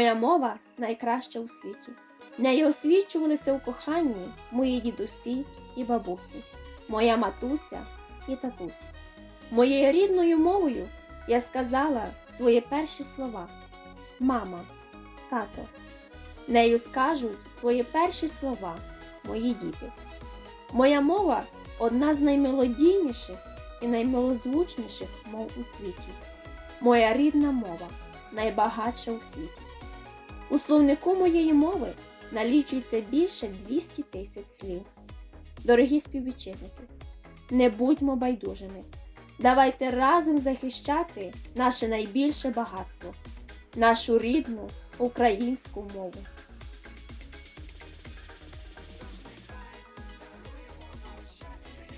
мова найкраща у світі. Нею освічувалися у коханні мої дідусі і бабусі, моя матуся і татусь. Моєю рідною мовою я сказала свої перші слова Мама, тато. Нею скажуть свої перші слова мої діти. Моя мова одна з наймелодійніших і наймилозвучніших мов у світі. Моя рідна мова найбагатша у світі. У словнику моєї мови налічується більше 200 тисяч слів. Дорогі співвітчизники, не будьмо байдужими. Давайте разом захищати наше найбільше багатство, нашу рідну українську мову.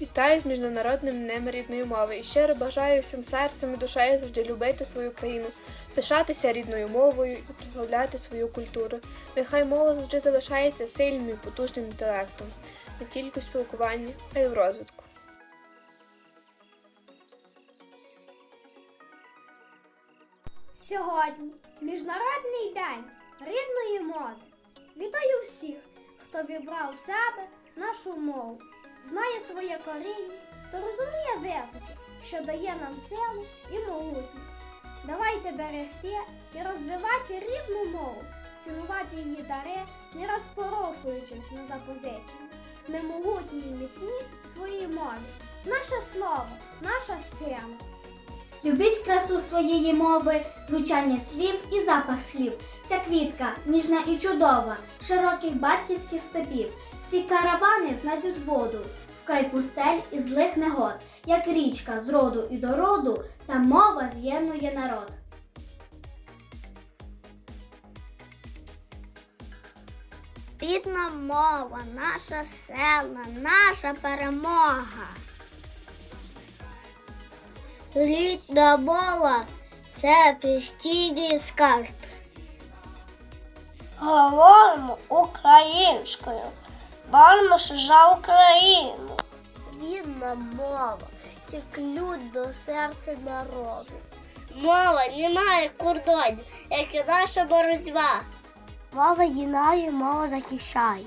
Вітаю з Міжнародним днем рідної мови і щиро бажаю всім серцем і душею завжди любити свою країну, пишатися рідною мовою і прославляти свою культуру. Нехай мова завжди залишається сильним і потужним інтелектом, не тільки в спілкуванні, а й в розвитку. Сьогодні Міжнародний день рідної мови. Вітаю всіх, хто вібрав в себе нашу мову, знає своє коріння то розуміє витоки, що дає нам силу і могутність. Давайте берегти і розвивати рідну мову, цінувати її дари, не розпорошуючись на запозичення. Ми могутні і міцні в своїй мові. Наше слово, наша сила. Любіть красу своєї мови, звучання слів і запах слів. Ця квітка ніжна і чудова, широких батьківських степів. Ці каравани знайдуть воду вкрай пустель і злих негод, як річка з роду і до роду, та мова з'єднує народ. Рідна мова, наша сила, наша перемога. Рідна мова це постійний скарб. Говоримо українською, боремося за Україну. Рідна мова це ключ до серця народу. Мова не має кордонів, як і наша боротьба. Мова єднає, мова захищає.